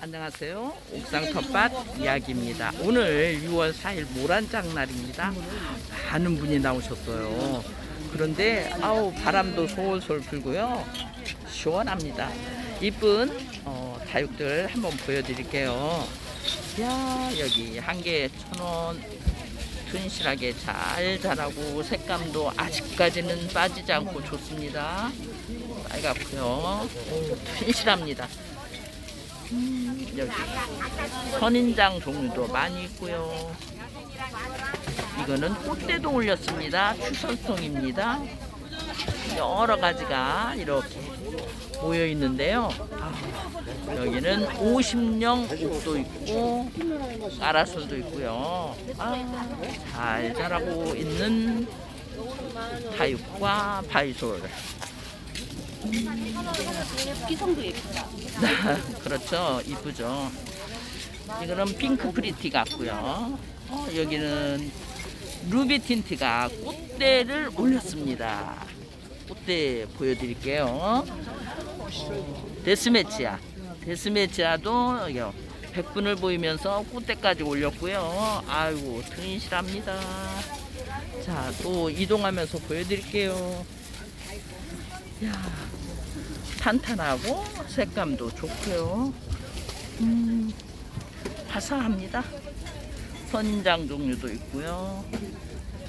안녕하세요. 옥상 텃밭 이야기입니다. 오늘 6월 4일 모란장 날입니다. 많은 분이 나오셨어요. 그런데 아우 바람도 솔솔 불고요. 시원합니다. 이쁜 어, 다육들 한번 보여드릴게요. 야 여기 한 개에 천 원. 튼실하게 잘 자라고 색감도 아직까지는 빠지지 않고 좋습니다. 빨갛고요. 오, 튼실합니다. 여기 선인장 종류도 많이 있고요. 이거는 꽃대도 올렸습니다. 추설송입니다. 여러 가지가 이렇게 모여 있는데요. 아, 여기는 50령 옥도 있고 까라솔도 있고요. 아, 잘 자라고 있는 다육과 바이솔. 기성도 예쁘다. 그렇죠. 이쁘죠. 이거는 핑크 프리티 같고요. 어, 여기는 루비 틴트가 꽃대를 올렸습니다. 꽃대 보여드릴게요. 어, 데스매치아. 데스매치아도 여기 100분을 보이면서 꽃대까지 올렸고요. 아이고, 튼실합니다. 자, 또 이동하면서 보여드릴게요. 야, 탄탄하고 색감도 좋고요. 음, 화사합니다. 선인장 종류도 있고요.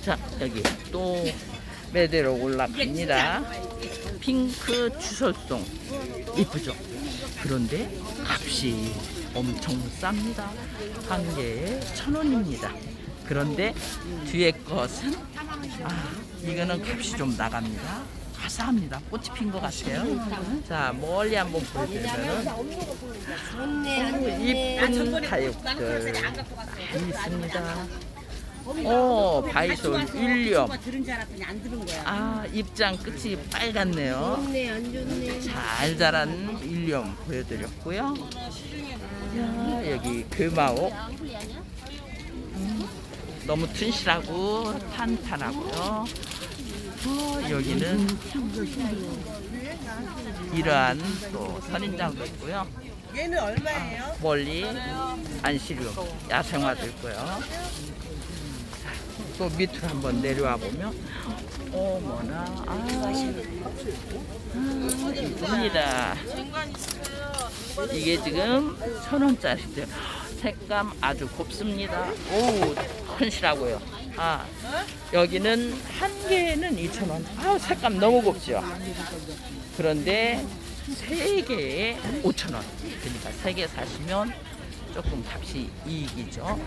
자, 여기 또 매대로 올라갑니다. 핑크 추설송 이쁘죠? 그런데 값이 엄청 쌉니다. 한 개에 천 원입니다. 그런데 뒤에 것은 아 이거는 값이 좀 나갑니다. 화사합니다. 꽃이 핀 것 같아요. 자 멀리 한번 보여드리면. 이쁜 다육들 많이 있습니다. 오 바이솔 윌리엄 줄 알았더니 안 들은 거야. 아 입장 끝이 빨갛네요. 좋네, 안 좋네. 잘 자란 윌리엄 보여드렸고요. 야, 여기 금아옥 음, 너무 튼실하고 탄탄하고요. 어, 여기는 이러한 또 선인장도 있고요. 얘는 얼마예요? 멀리 안시류 야생화도 있고요. 자, 또 밑으로 한번 내려와 보면 어머나 아, 아 이쁩니다. 이게 지금 천 원짜리인데 색감 아주 곱습니다. 오 튼실하고요. 아 여기는 한 개는 2천 원. 아 색감 너무 곱죠. 그런데 세 개에 5천 원. 그러니까 세 개 사시면 조금 값이 이익이죠.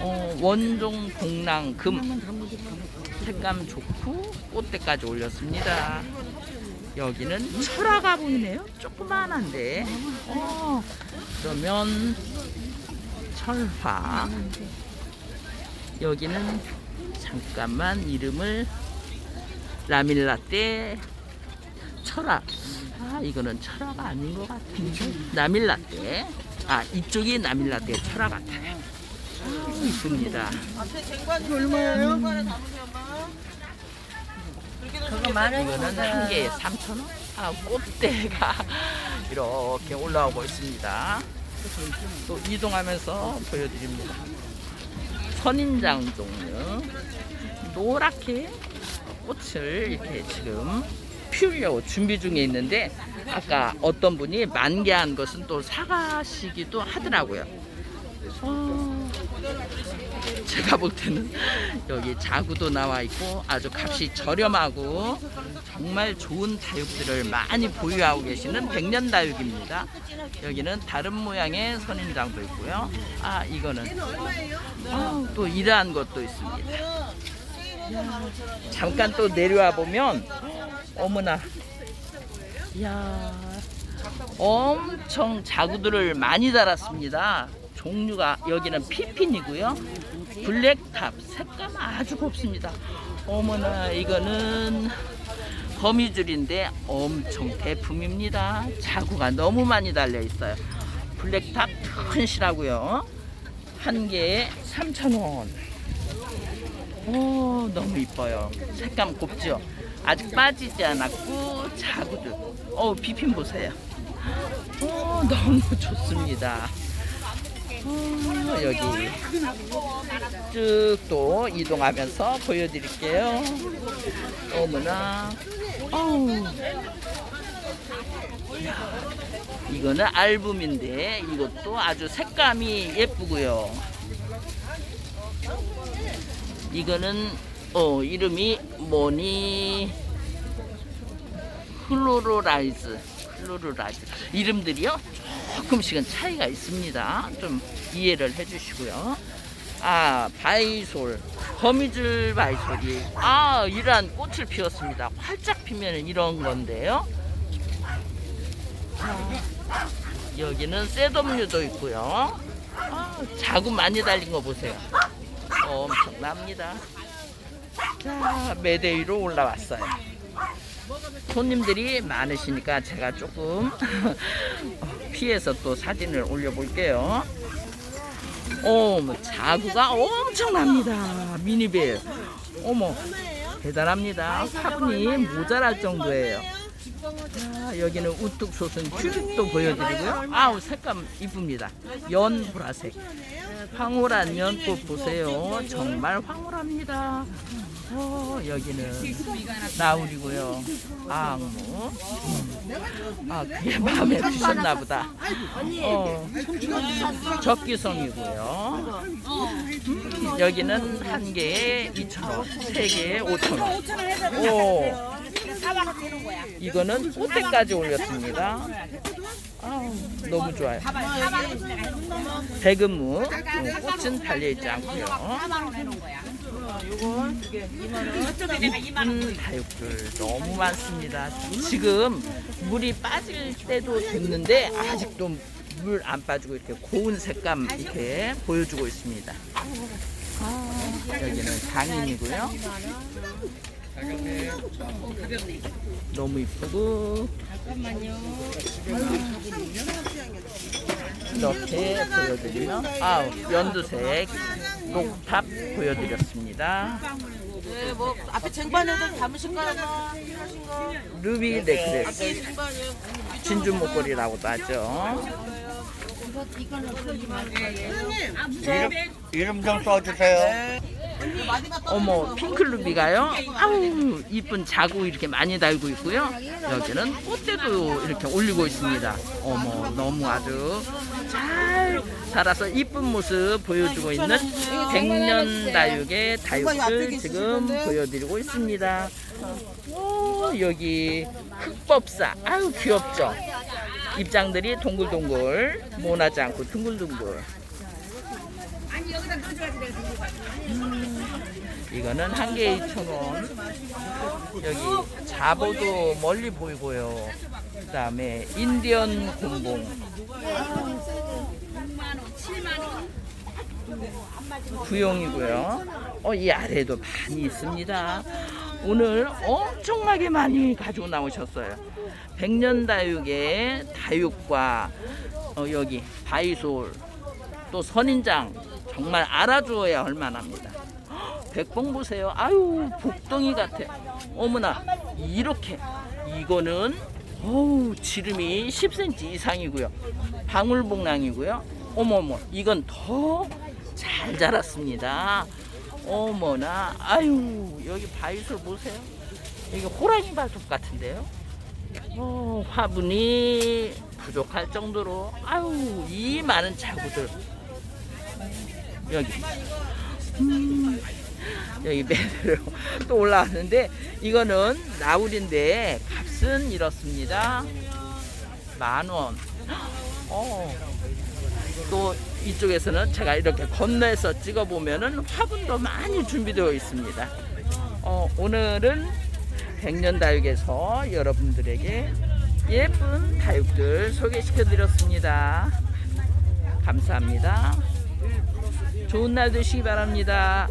어, 원종 동랑 금 색감 좋고 꽃대까지 올렸습니다. 여기는 철화가 보이네요. 조그만한데. 어, 그러면 철화. 여기는 잠깐만 이름을 라밀라떼 철화. 아, 이거는 철화가 아닌 것 같은데. 나밀라떼. 아, 이쪽이 나밀라떼 철화 같아요. 아, 이쁩니다. 앞에 얼마예요? 그거 이거는 한 개에 3,000원? 아, 꽃대가 이렇게 올라오고 있습니다. 또 이동하면서 보여드립니다. 선인장 종류. 노랗게 꽃을 이렇게 지금 피우려고 준비 중에 있는데 아까 어떤 분이 만개한 것은 또 사가시기도 하더라고요. 어, 제가 볼 때는 여기 자구도 나와 있고 아주 값이 저렴하고 정말 좋은 다육들을 많이 보유하고 계시는 백년 다육입니다. 여기는 다른 모양의 선인장도 있고요. 아 이거는 아, 또 이러한 것도 있습니다. 야, 잠깐 또 내려와 보면 어머나 야 엄청 자구들을 많이 달았습니다. 종류가 여기는 피핀이고요. 블랙탑 색감 아주 곱습니다. 어머나 이거는 거미줄인데 엄청 대품입니다. 자구가 너무 많이 달려 있어요. 블랙탑 튼실하고요. 한 개에 3,000원. 오, 너무 이뻐요. 색감 곱죠? 아직 빠지지 않았고 자구들. 어, 비핀 보세요. 어, 너무 좋습니다. 어, 여기 쭉 또 이동하면서 보여드릴게요. 어머나. 어우. 야, 이거는 알붐인데 이것도 아주 색감이 예쁘고요. 이거는 어 이름이 뭐니? 클로로라이즈 클로로라이즈 이름들이요 조금씩은 차이가 있습니다. 좀 이해를 해주시고요. 아 바이솔 거미줄 바이솔이. 아 이러한 꽃을 피웠습니다. 활짝 피면 이런 건데요. 자, 여기는 셋업류도 있고요. 아, 자구 많이 달린 거 보세요. 엄청납니다. 자 메대 위로 올라왔어요. 손님들이 많으시니까 제가 조금 피해서 또 사진을 올려볼게요. 어머 자구가 엄청납니다. 미니벨. 어머 대단합니다. 화분이 모자랄 정도예요. 자, 여기는 우뚝 솟은 튤립도 보여드리고요. 아우 색감 이쁩니다. 연 보라색. 황홀한 연꽃 보세요. 정말 황홀합니다. 어, 여기는 나울이고요. 악무. 아, 그게 마음에 드셨나 보다. 어, 적기성이고요. 음, 여기는 한 개에 2,000원, 세 개에 5,000원. 오, 이거는 꽃대까지 올렸습니다. 너무 좋아요. 대금무, 어, 꽃은 달려있지 않고요. 이쁜 다육들 너무 많습니다. 지금 물이 빠질 때도 됐는데 아직도 물 안 빠지고 이렇게 고운 색감 이렇게 보여주고 있습니다. 아, 여기는 장인이고요. 너무 이쁘고 이렇게 보여드리면 아 연두색 녹탑 보여드렸습니다. 네, 뭐 앞에 쟁반에도 담으신 거 하나 하신 거. 루비 쟁반이요. 진주 목걸이라고도 하죠. 이름, 이름 좀 써주세요. 어머 핑크 루비가요. 아우 이쁜 자구 이렇게 많이 달고 있고요. 여기는 꽃대도 이렇게 올리고 있습니다. 어머 너무 아주 잘 자라서 이쁜 모습 보여주고 있는 백년 다육의 다육들 지금 보여드리고 있습니다. 오 여기 흑법사 아유 귀엽죠. 입장들이 동글동글 모나지 않고 둥글둥글. 이거는 한 개에 2,000원. 여기 자보도 멀리 보이고요. 그 다음에 인디언 곰봉. 구용이고요. 어, 이 아래도 많이 있습니다. 오늘 엄청나게 많이 가지고 나오셨어요. 백년다육의 다육과 어, 여기 바이솔 또 선인장 정말 알아주어야 할 만합니다. 백봉 보세요. 아유 복덩이 같아. 어머나 이렇게 이거는 어우 지름이 10cm 이상이고요. 방울복랑이고요. 어머머 이건 더 잘 자랐습니다. 어머나 아유 여기 바위솔 보세요. 이게 호랑이 발톱 같은데요. 어, 화분이 부족할 정도로 아유 이 많은 자구들 여기. 음, 여기 매대로 또 올라왔는데 이거는 나울인데 값은 이렇습니다. 만원. 어, 또 이쪽에서는 제가 이렇게 건너에서 찍어보면은 화분도 많이 준비되어 있습니다. 어, 오늘은 백년다육에서 여러분들에게 예쁜 다육들 소개시켜 드렸습니다. 감사합니다 좋은 날 되시기 바랍니다.